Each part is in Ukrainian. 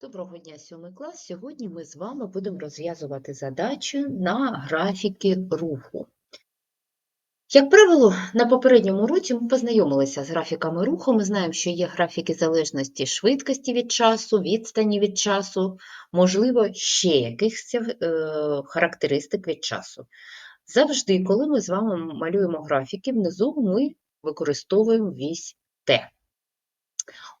Доброго дня, сьомий клас. Сьогодні ми з вами будемо розв'язувати задачі на графіки руху. Як правило, на попередньому уроці ми познайомилися з графіками руху. Ми знаємо, що є графіки залежності швидкості від часу, відстані від часу, можливо, ще якихось е, характеристик від часу. Завжди, коли ми з вами малюємо графіки, внизу ми використовуємо вісь Т.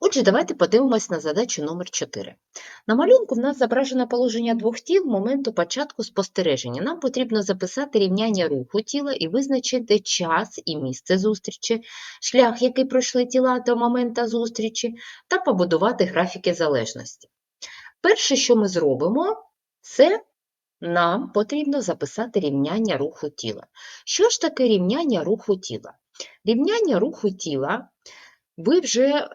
Отже, давайте подивимось на задачу номер 4. На малюнку в нас зображено положення двох тіл моменту початку спостереження. Нам потрібно записати рівняння руху тіла і визначити час і місце зустрічі, шлях, який пройшли тіла до моменту зустрічі, та побудувати графіки залежності. Перше, що ми зробимо, це нам потрібно записати рівняння руху тіла. Що ж таке рівняння руху тіла? Рівняння руху тіла ви вже е,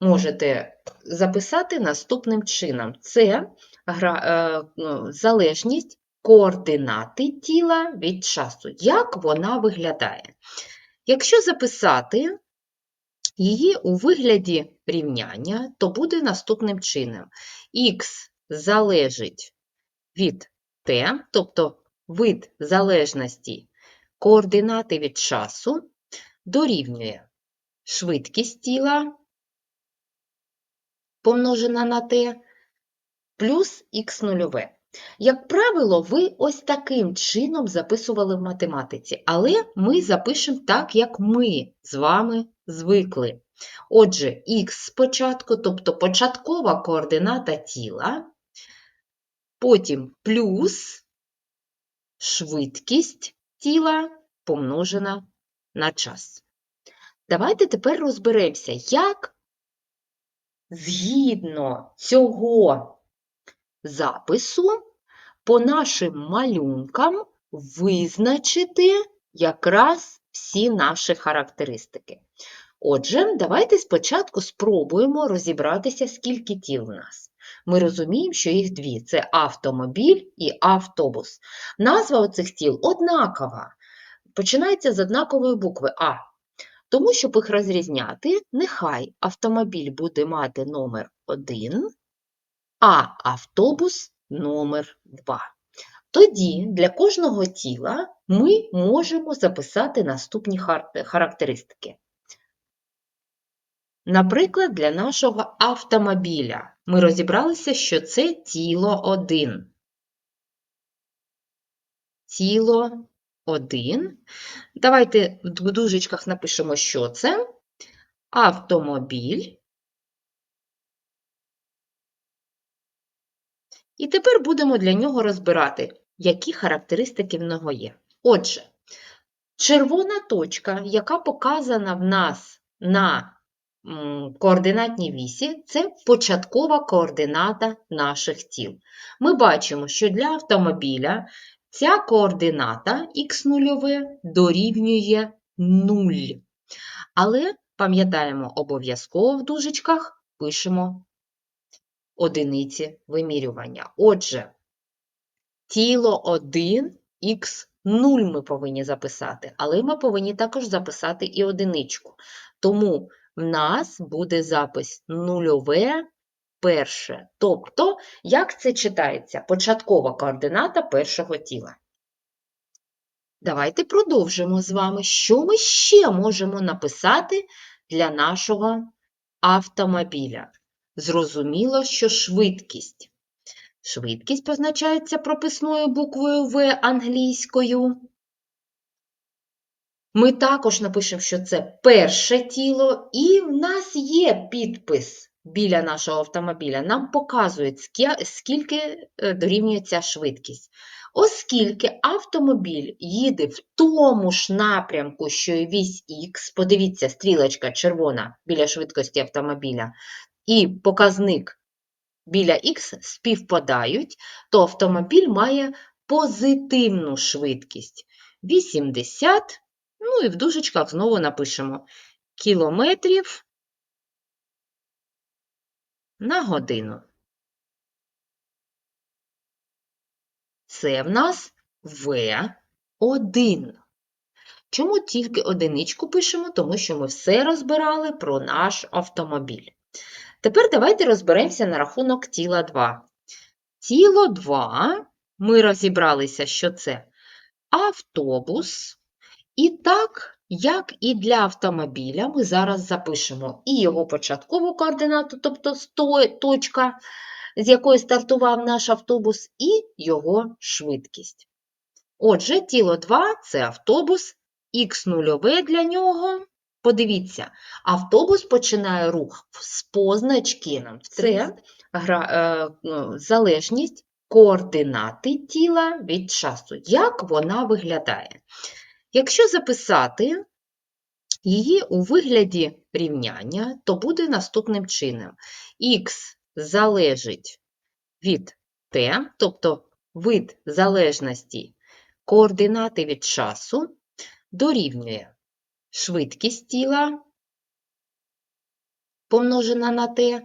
можете записати наступним чином. Це гра, е, ну, залежність координати тіла від часу. Як вона виглядає? Якщо записати її у вигляді рівняння, то буде наступним чином. Х залежить від t, тобто вид залежності координати від часу, дорівнює швидкість тіла помножена на t плюс х нульове. Як правило, ви ось таким чином записували в математиці, але ми запишемо так, як ми з вами звикли. Отже, х спочатку, тобто початкова координата тіла, потім плюс швидкість тіла помножена на час. Давайте тепер розберемося, як згідно цього запису по нашим малюнкам визначити якраз всі наші характеристики. Отже, давайте спочатку спробуємо розібратися, скільки тіл в нас. Ми розуміємо, що їх дві це автомобіль і автобус. Назва оцих тіл однакова, починається з однакової букви А. Тому, щоб їх розрізняти, нехай автомобіль буде мати номер 1, а автобус номер 2. Тоді для кожного тіла ми можемо записати наступні характеристики. Наприклад, для нашого автомобіля ми розібралися, що це тіло 1. Тіло 1. Давайте в дужечках напишемо, що це. Автомобіль. І тепер будемо для нього розбирати, які характеристики в нього є. Отже, червона точка, яка показана в нас на координатній вісі, це початкова координата наших тіл. Ми бачимо, що для автомобіля ця координата х0 дорівнює 0. Але пам'ятаємо, обов'язково в дужечках пишемо одиниці вимірювання. Отже, тіло 1, х 0 ми повинні записати, але ми повинні також записати і одиничку. Тому в нас буде запис нульове перше. Тобто, як це читається? Початкова координата першого тіла. Давайте продовжимо з вами, що ми ще можемо написати для нашого автомобіля. Зрозуміло, що швидкість. Швидкість позначається прописною буквою В англійською. Ми також напишемо, що це перше тіло, і в нас є підпис біля нашого автомобіля. Нам показують, скільки е, дорівнює ця швидкість. Оскільки автомобіль їде в тому ж напрямку, що і вісь Х, подивіться, стрілочка червона біля швидкості автомобіля, і показник біля Х співпадають, то автомобіль має позитивну швидкість 80, ну і в дужечках знову напишемо кілометрів на годину. Це в нас В1. Чому тільки одиничку пишемо? Тому що ми все розбирали про наш автомобіль. Тепер давайте розберемося на рахунок тіла 2. Тіло 2, ми розібралися, що це автобус. І так, як і для автомобіля, ми зараз запишемо і його початкову координату, тобто точка, з якої стартував наш автобус, і його швидкість. Отже, тіло 2 – це автобус, х нульове для нього. Подивіться, автобус починає рух з позначки. Це е, ну, залежність координати тіла від часу. Як вона виглядає? Якщо записати її у вигляді рівняння, то буде наступним чином. Х залежить від t, тобто вид залежності координати від часу дорівнює швидкість тіла помножена на t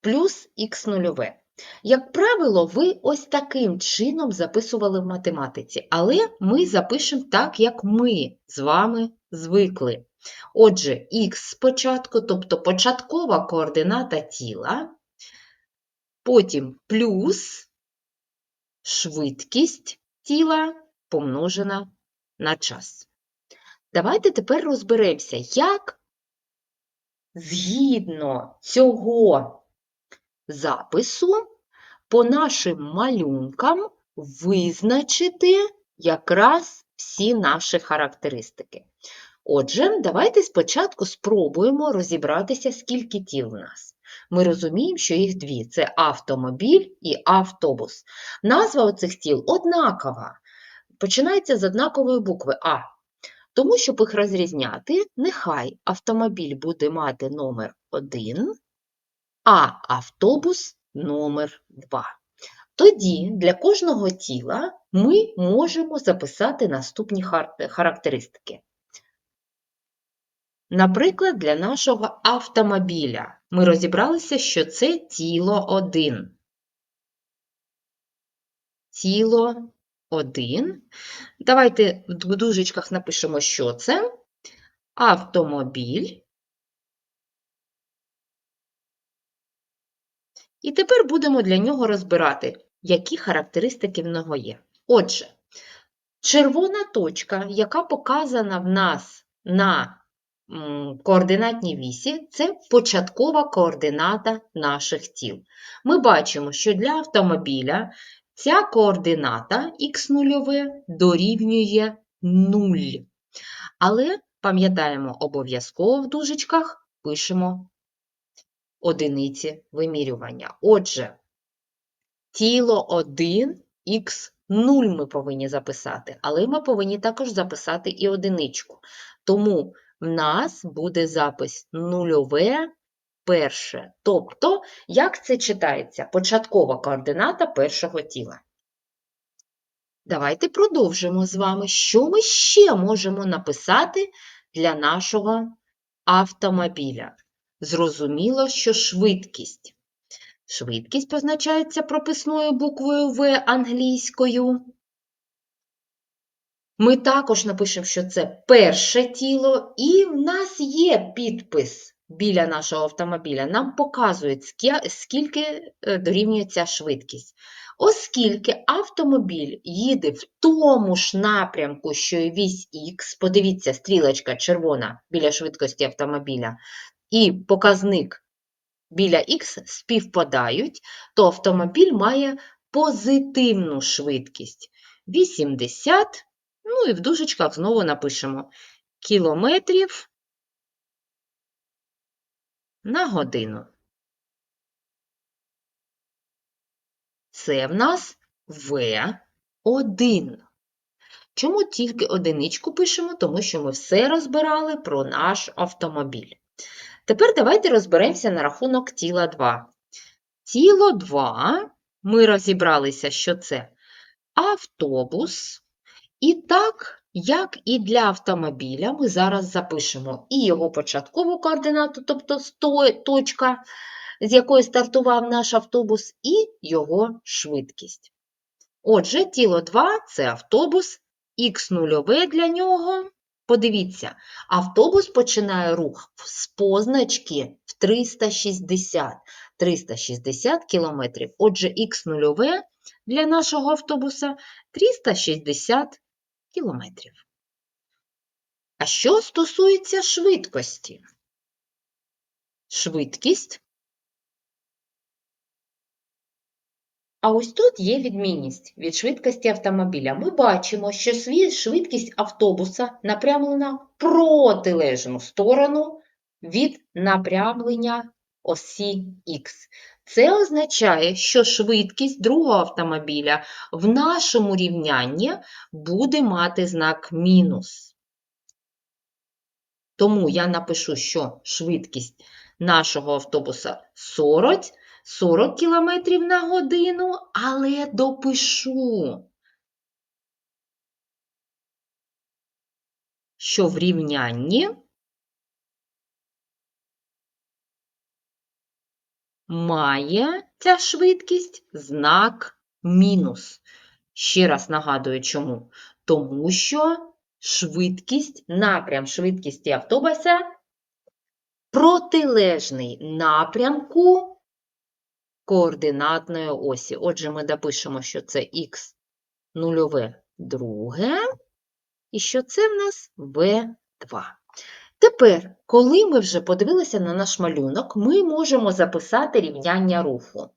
плюс х нульове. Як правило, ви ось таким чином записували в математиці, але ми запишемо так, як ми з вами звикли. Отже, х спочатку, тобто початкова координата тіла, потім плюс швидкість тіла помножена на час. Давайте тепер розберемося, як згідно цього запису по нашим малюнкам визначити якраз всі наші характеристики. Отже, давайте спочатку спробуємо розібратися, скільки тіл в нас. Ми розуміємо, що їх дві – це автомобіль і автобус. Назва оцих тіл однакова, починається з однакової букви А. Тому, щоб їх розрізняти, нехай автомобіль буде мати номер 1, а автобус номер 2. Тоді для кожного тіла ми можемо записати наступні характеристики. Наприклад, для нашого автомобіля ми розібралися, що це тіло 1. Тіло 1. Давайте в дужечках напишемо, що це. Автомобіль. І тепер будемо для нього розбирати, які характеристики в нього є. Отже, червона точка, яка показана в нас на координатній вісі, це початкова координата наших тіл. Ми бачимо, що для автомобіля ця координата х нульове дорівнює 0. Але пам'ятаємо, обов'язково в дужечках пишемо одиниці вимірювання. Отже, тіло 1, х 0 ми повинні записати, але ми повинні також записати і одиничку. Тому в нас буде запис нульове перше. Тобто, як це читається? Початкова координата першого тіла. Давайте продовжимо з вами, що ми ще можемо написати для нашого автомобіля. Зрозуміло, що швидкість. Швидкість позначається прописною буквою В англійською. Ми також напишемо, що це перше тіло, і в нас є підпис біля нашого автомобіля. Нам показують, скільки е, дорівнює ця швидкість. Оскільки автомобіль їде в тому ж напрямку, що і вісь Х, подивіться, стрілочка червона біля швидкості автомобіля, і показник біля Х співпадають, то автомобіль має позитивну швидкість 80, ну і в дужечках знову напишемо кілометрів на годину. Це в нас В1. Чому тільки одиничку пишемо? Тому що ми все розбирали про наш автомобіль. Тепер давайте розберемося на рахунок тіла 2. Тіло 2, ми розібралися, що це автобус. І так, як і для автомобіля, ми зараз запишемо і його початкову координату, тобто сто- точка, з якої стартував наш автобус, і його швидкість. Отже, тіло 2 – це автобус, х нульове для нього. Подивіться, автобус починає рух з позначки в 360. 360 кілометрів. Отже, х нульове для нашого автобуса 360 кілометрів. А що стосується швидкості? Швидкість. А ось тут є відмінність від швидкості автомобіля. Ми бачимо, що швидкість автобуса напрямлена в протилежну сторону від напрямлення осі Х. Це означає, що швидкість другого автомобіля в нашому рівнянні буде мати знак мінус. Тому я напишу, що швидкість нашого автобуса 40, 40 км на годину, але допишу, що в рівнянні має ця швидкість знак мінус. Ще раз нагадую, чому? Тому що швидкість, напрям швидкості автобуса протилежний напрямку координатної осі. Отже, ми допишемо, що це х нульове друге, і що це в нас v2. Тепер, коли ми вже подивилися на наш малюнок, ми можемо записати рівняння руху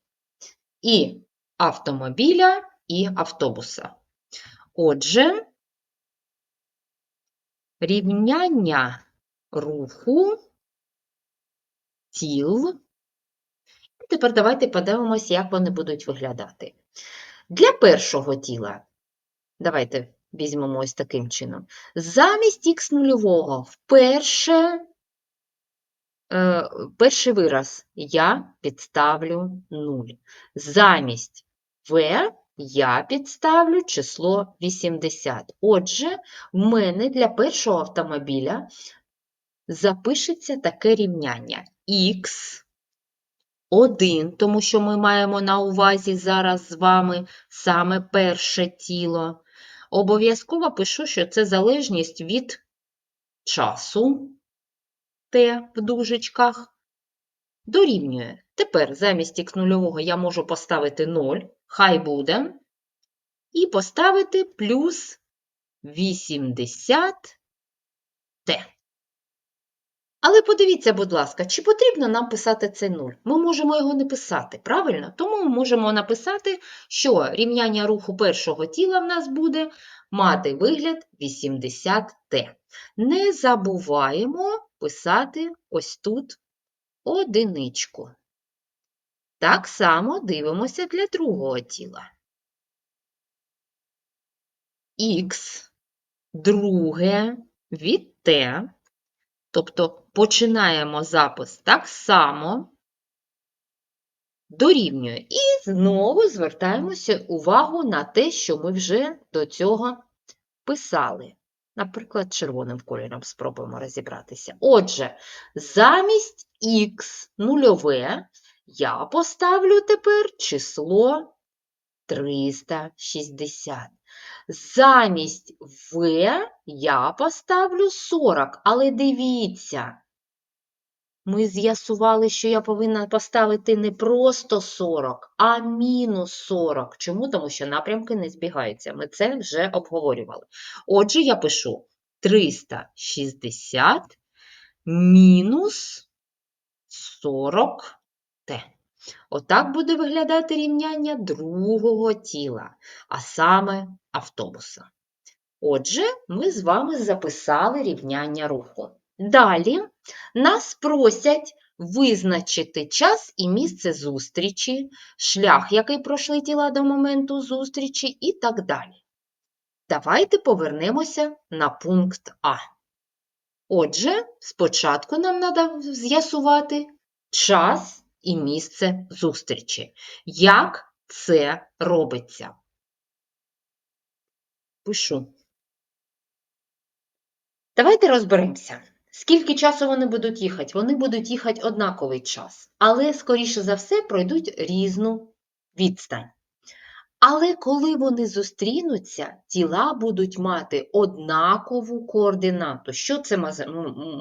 і автомобіля, і автобуса. Отже, рівняння руху тіл. Тепер давайте подивимось, як вони будуть виглядати. Для першого тіла, давайте візьмемо ось таким чином. Замість х нульового вперше, е, перший вираз я підставлю 0. Замість v я підставлю число 80. Отже, в мене для першого автомобіля запишеться таке рівняння х 1, тому що ми маємо на увазі зараз з вами саме перше тіло. Обов'язково пишу, що це залежність від часу Т в дужечках. Дорівнює. Тепер замість х нульового я можу поставити 0, хай буде, і поставити плюс 80 Т. Але подивіться, будь ласка, чи потрібно нам писати цей 0? Ми можемо його не писати, правильно? Тому ми можемо написати, що рівняння руху першого тіла в нас буде мати вигляд 80Т. Не забуваємо писати ось тут одиничку. Так само дивимося для другого тіла. Х друге від Т. Тобто починаємо запис так само, дорівнює. І знову звертаємося увагу на те, що ми вже до цього писали. Наприклад, червоним кольором спробуємо розібратися. Отже, замість х нульове я поставлю тепер число 360. Замість В я поставлю 40, але дивіться, ми з'ясували, що я повинна поставити не просто 40, а мінус 40. Чому? Тому що напрямки не збігаються. Ми це вже обговорювали. Отже, я пишу 360 мінус 40Т. Отак буде виглядати рівняння другого тіла, а саме автобуса. Отже, ми з вами записали рівняння руху. Далі нас просять визначити час і місце зустрічі, шлях, який пройшли тіла до моменту зустрічі, і так далі. Давайте повернемося на пункт А. Отже, спочатку нам треба з'ясувати час і місце зустрічі. Як це робиться? Пишу. Давайте розберемося. Скільки часу вони будуть їхати? Вони будуть їхати однаковий час, але, скоріше за все, пройдуть різну відстань. Але коли вони зустрінуться, тіла будуть мати однакову координату. Що це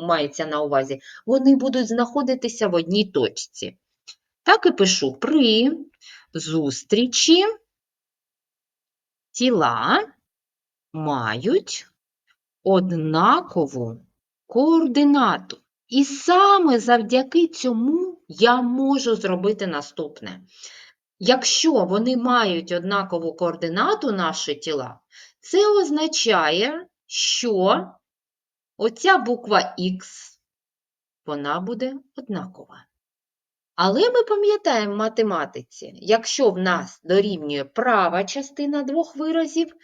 мається на увазі? Вони будуть знаходитися в одній точці. Так і пишу при зустрічі тіла мають однакову координату. І саме завдяки цьому я можу зробити наступне. Якщо вони мають однакову координату наші тіла, це означає, що оця буква Х, вона буде однакова. Але ми пам'ятаємо в математиці, якщо в нас дорівнює права частина двох виразів,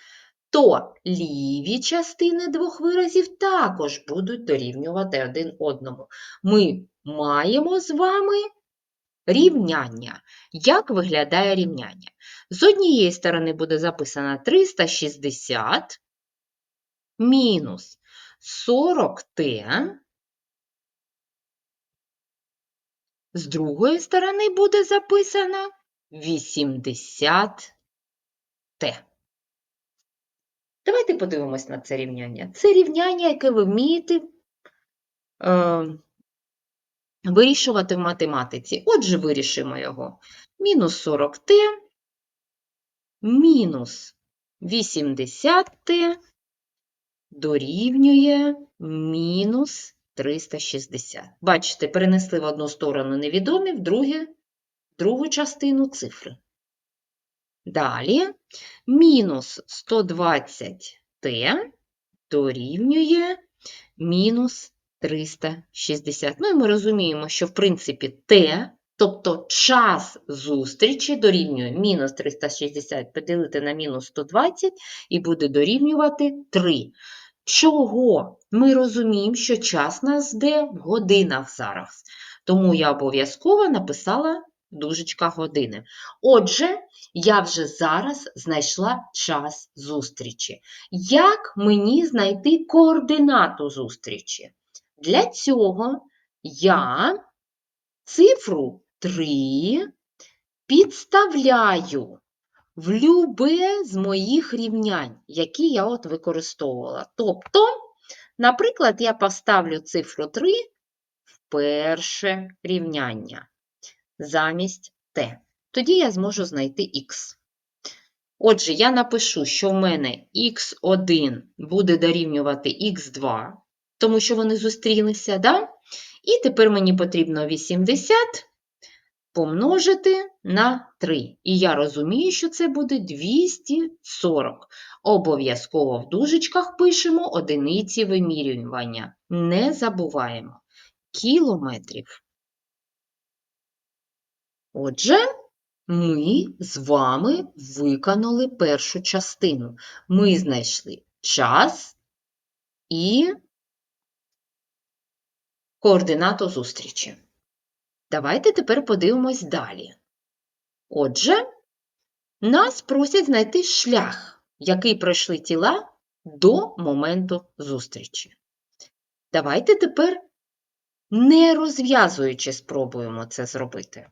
то ліві частини двох виразів також будуть дорівнювати один одному. Ми маємо з вами рівняння. Як виглядає рівняння? З однієї сторони буде записано 360 мінус 40t, з другої сторони буде записано 80t. Давайте подивимось на це рівняння. Це рівняння, яке ви вмієте е, вирішувати в математиці. Отже, вирішимо його. Мінус 40t, мінус 80t дорівнює мінус 360. Бачите, перенесли в одну сторону невідомі, в друге, в другу частину цифри. Далі мінус 120t дорівнює мінус 360. Ну і ми розуміємо, що в принципі t, тобто час зустрічі дорівнює мінус 360 поділити на мінус 120 і буде дорівнювати 3. Чого? Ми розуміємо, що час нас йде в годинах зараз. Тому я обов'язково написала в дужечках години. Отже, я вже зараз знайшла час зустрічі. Як мені знайти координату зустрічі? Для цього я цифру 3 підставляю в любе з моїх рівнянь, які я от використовувала. Тобто, наприклад, я поставлю цифру 3 в перше рівняння замість t. Тоді я зможу знайти х. Отже, я напишу, що в мене х1 буде дорівнювати х2, тому що вони зустрілися, да? І тепер мені потрібно 80 помножити на 3. І я розумію, що це буде 240. Обов'язково в дужечках пишемо одиниці вимірювання. Не забуваємо. Кілометрів. Отже, ми з вами виконали першу частину. Ми знайшли час і координату зустрічі. Давайте тепер подивимось далі. Отже, нас просять знайти шлях, який пройшли тіла до моменту зустрічі. Давайте тепер, не розв'язуючи, спробуємо це зробити.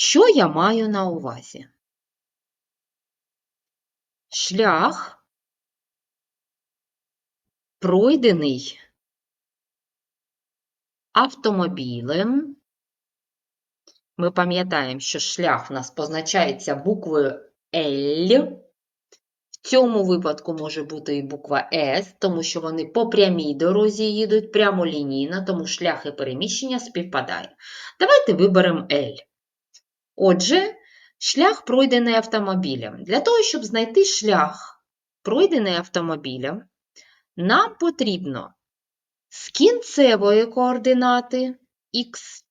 Що я маю на увазі? Шлях пройдений автомобілем. Ми пам'ятаємо, що шлях у нас позначається буквою L. В цьому випадку може бути і буква S, тому що вони по прямій дорозі їдуть прямолінійно, тому шлях і переміщення співпадає. Давайте виберемо L. Отже, шлях пройдений автомобілем. Для того, щоб знайти шлях, пройдений автомобілем, нам потрібно з кінцевої координати х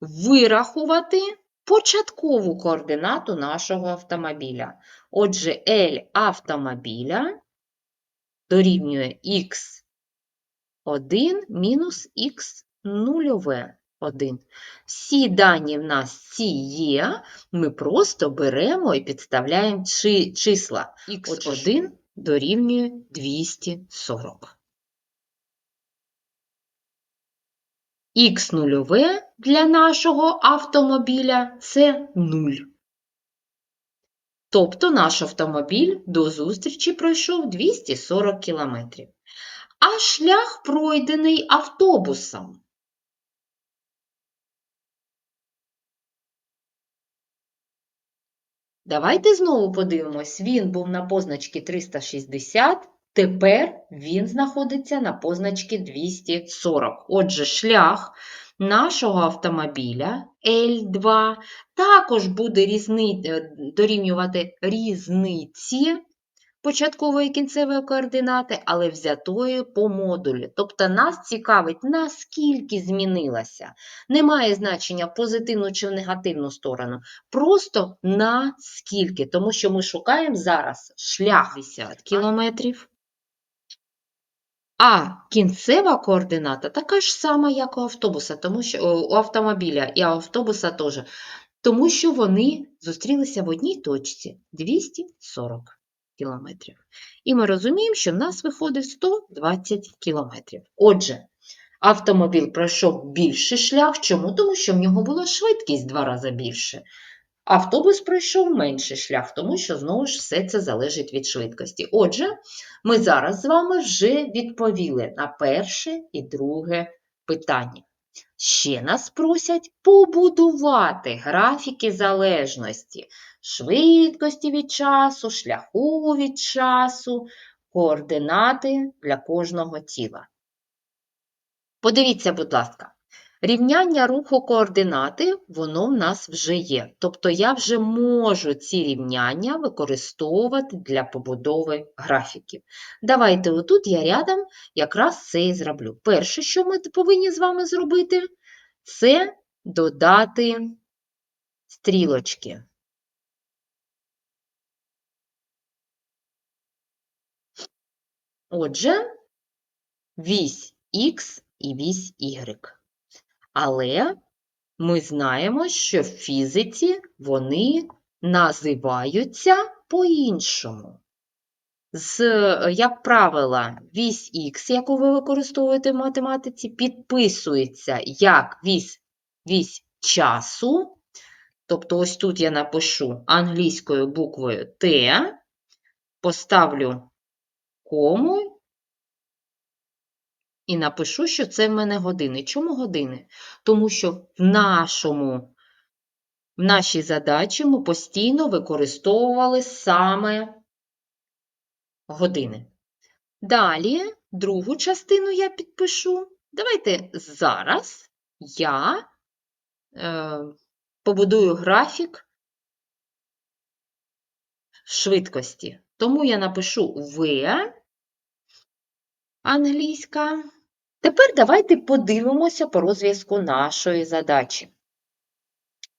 вирахувати початкову координату нашого автомобіля. Отже, L автомобіля дорівнює х1 мінус х0 1. Всі дані в нас ці є, ми просто беремо і підставляємо чи, числа. х1 дорівнює 240. Х0 для нашого автомобіля це 0. Тобто наш автомобіль до зустрічі пройшов 240 кілометрів. А шлях пройдений автобусом. Давайте знову подивимось. Він був на позначці 360, тепер він знаходиться на позначці 240. Отже, шлях нашого автомобіля L2 також буде різни... е, дорівнювати різниці початкової і кінцевої координати, але взятої по модулі. Тобто нас цікавить, наскільки змінилася. Немає значення в позитивну чи в негативну сторону. Просто наскільки, тому що ми шукаємо зараз шлях 50 кілометрів. А кінцева координата така ж сама, як у автобуса, тому що у автомобіля і автобуса теж, тому що вони зустрілися в одній точці 240 кілометрів. І ми розуміємо, що в нас виходить 120 кілометрів. Отже, автомобіль пройшов більший шлях. Чому? Тому що в нього була швидкість два рази більше. Автобус пройшов менший шлях, тому що знову ж все це залежить від швидкості. Отже, ми зараз з вами вже відповіли на перше і друге питання. Ще нас просять побудувати графіки залежності швидкості від часу, шляху від часу, координати для кожного тіла. Подивіться, будь ласка, рівняння руху координати, воно в нас вже є. Тобто я вже можу ці рівняння використовувати для побудови графіків. Давайте отут я рядом якраз це і зроблю. Перше, що ми повинні з вами зробити, це додати стрілочки. Отже, вісь Х і вісь Y. Але ми знаємо, що в фізиці вони називаються по-іншому. З, як правило, вісь Х, яку ви використовуєте в математиці, підписується як вісь, вісь часу. Тобто, ось тут я напишу англійською буквою Т, поставлю кому і напишу, що це в мене години. Чому години? Тому що в нашому, в нашій задачі ми постійно використовували саме години. Далі, другу частину я підпишу. Давайте зараз я е, побудую графік швидкості. Тому я напишу V англійська. Тепер давайте подивимося по розв'язку нашої задачі.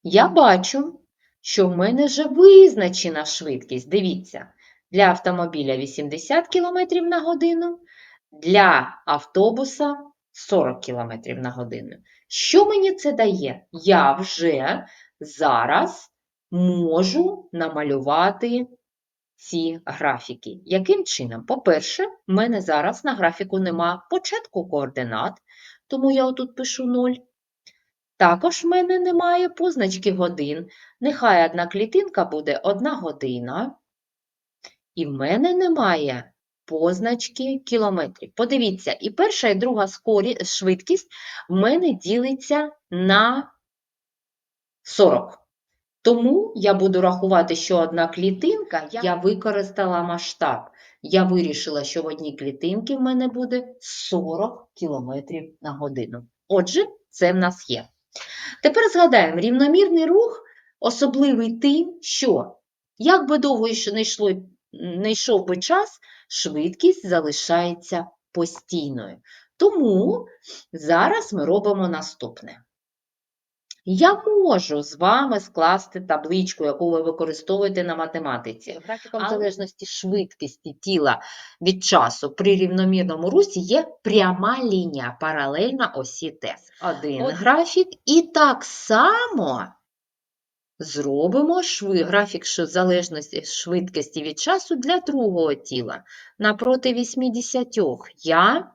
Я бачу, що в мене вже визначена швидкість. Дивіться, для автомобіля 80 км на годину, для автобуса 40 км на годину. Що мені це дає? Я вже зараз можу намалювати ці графіки. Яким чином? По-перше, в мене зараз на графіку нема початку координат, тому я отут пишу 0. Також в мене немає позначки годин. Нехай одна клітинка буде 1 година. І в мене немає позначки кілометрів. Подивіться, і перша, і друга швидкість в мене ділиться на 40. Тому я буду рахувати, що одна клітинка, я використала масштаб. Я вирішила, що в одній клітинці в мене буде 40 км на годину. Отже, це в нас є. Тепер згадаємо, рівномірний рух особливий тим, що як би довго не, йшло, не йшов би час, швидкість залишається постійною. Тому зараз ми робимо наступне. Я можу з вами скласти табличку, яку ви використовуєте на математиці. Графіком Але- залежності швидкості тіла від часу при рівномірному русі є пряма лінія, паралельна осі Т. Один От- графік, і так само зробимо шви, графік залежності швидкості від часу для другого тіла. Напроти 80 я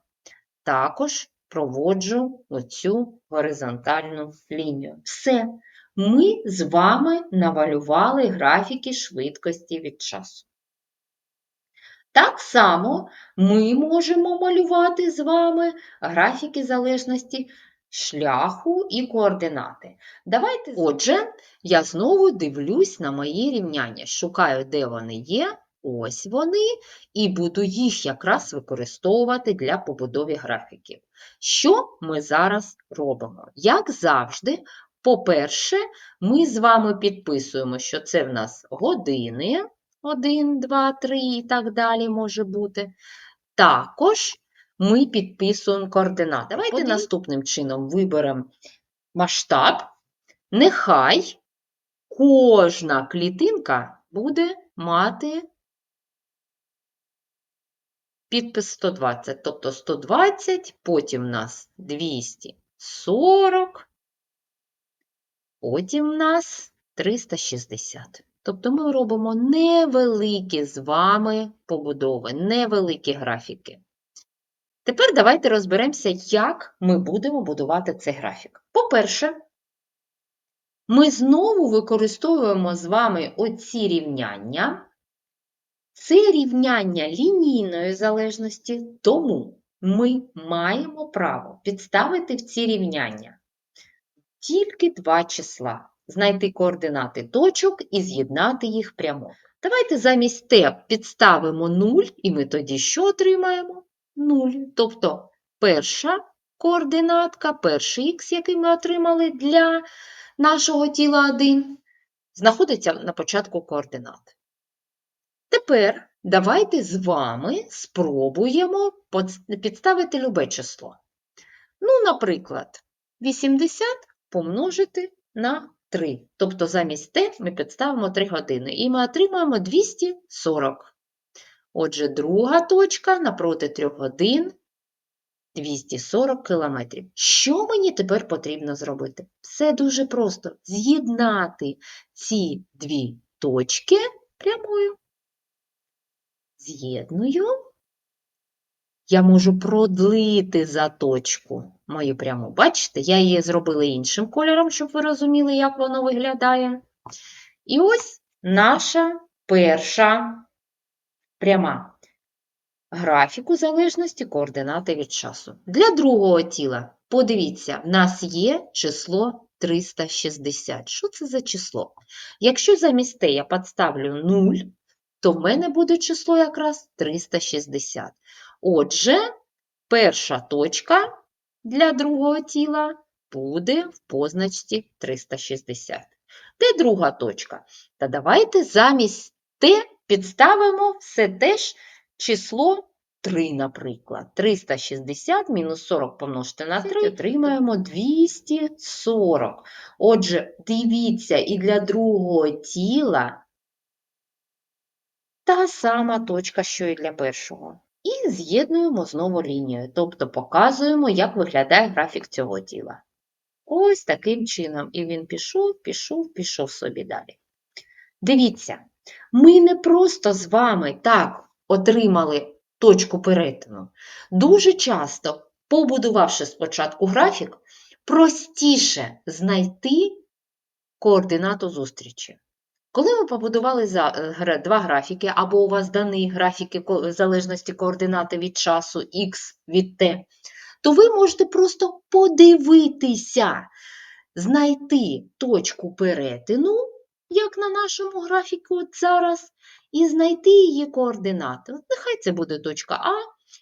також проводжу оцю горизонтальну лінію. Все. ми з вами намалювали графіки швидкості від часу. Так само ми можемо малювати з вами графіки залежності шляху і координати. Давайте, отже, я знову дивлюсь на мої рівняння, шукаю, де вони є, ось вони, і буду їх якраз використовувати для побудови графіків. Що ми зараз робимо? Як завжди, по-перше, ми з вами підписуємо, що це в нас години, 1, 2, 3 і так далі може бути. Також ми підписуємо координати. Давайте Подиві- наступним чином виберемо масштаб. Нехай кожна клітинка буде мати підпис 120. Тобто 120, потім у нас 240, потім у нас 360. Тобто ми робимо невеликі з вами побудови, невеликі графіки. Тепер давайте розберемося, як ми будемо будувати цей графік. По-перше, ми знову використовуємо з вами оці рівняння. Це рівняння лінійної залежності, тому ми маємо право підставити в ці рівняння тільки два числа, знайти координати точок і з'єднати їх прямо. Давайте замість t підставимо 0, і ми тоді що отримаємо? 0. Тобто перша координатка, перший х, який ми отримали для нашого тіла 1, знаходиться на початку координат. Тепер давайте з вами спробуємо підставити любе число. Ну, наприклад, 80 помножити на 3. Тобто замість t ми підставимо 3 години і ми отримаємо 240. Отже, друга точка напроти 3 годин 240 кілометрів. Що мені тепер потрібно зробити? Все дуже просто. З'єднати ці дві точки прямою. З'єдную. Я можу продлити заточку мою пряму. Бачите, я її зробила іншим кольором, щоб ви розуміли, як воно виглядає. І ось наша перша пряма. Графіку залежності координати від часу. Для другого тіла, подивіться, в нас є число 360. Що це за число? Якщо замість t я підставлю 0, то в мене буде число якраз 360. Отже, перша точка для другого тіла буде в позначці 360. Де друга точка? Та давайте замість t підставимо все теж число 3, наприклад. 360 мінус 40 помножити на 3, отримаємо 240. Отже, дивіться, і для другого тіла та сама точка, що і для першого. І з'єднуємо знову лінією, тобто показуємо, як виглядає графік цього тіла. Ось таким чином. І він пішов, пішов, пішов собі далі. Дивіться, ми не просто з вами так отримали точку перетину. Дуже часто, побудувавши спочатку графік, простіше знайти координату зустрічі. Коли ми побудували е, два графіки, або у вас дані графіки залежності координати від часу x від t, то ви можете просто подивитися, знайти точку перетину, як на нашому графіку от зараз, і знайти її координати. От нехай це буде точка А,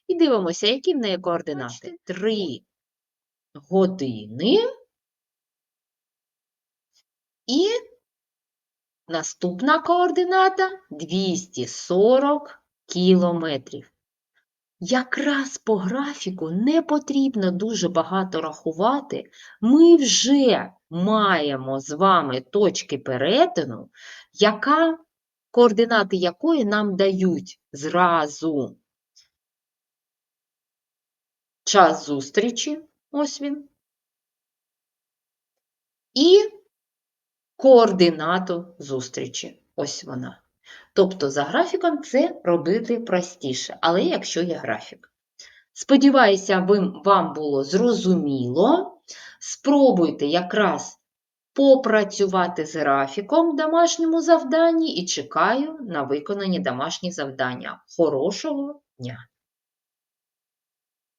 і дивимося, які в неї координати. 3 години і Наступна координата 240 кілометрів. Якраз по графіку не потрібно дуже багато рахувати. Ми вже маємо з вами точки перетину, яка, координати якої нам дають зразу час зустрічі, ось він, і координату зустрічі. Ось вона. Тобто за графіком це робити простіше, але якщо є графік. Сподіваюся, вам було зрозуміло. Спробуйте якраз попрацювати з графіком в домашньому завданні і чекаю на виконані домашні завдання. Хорошого дня!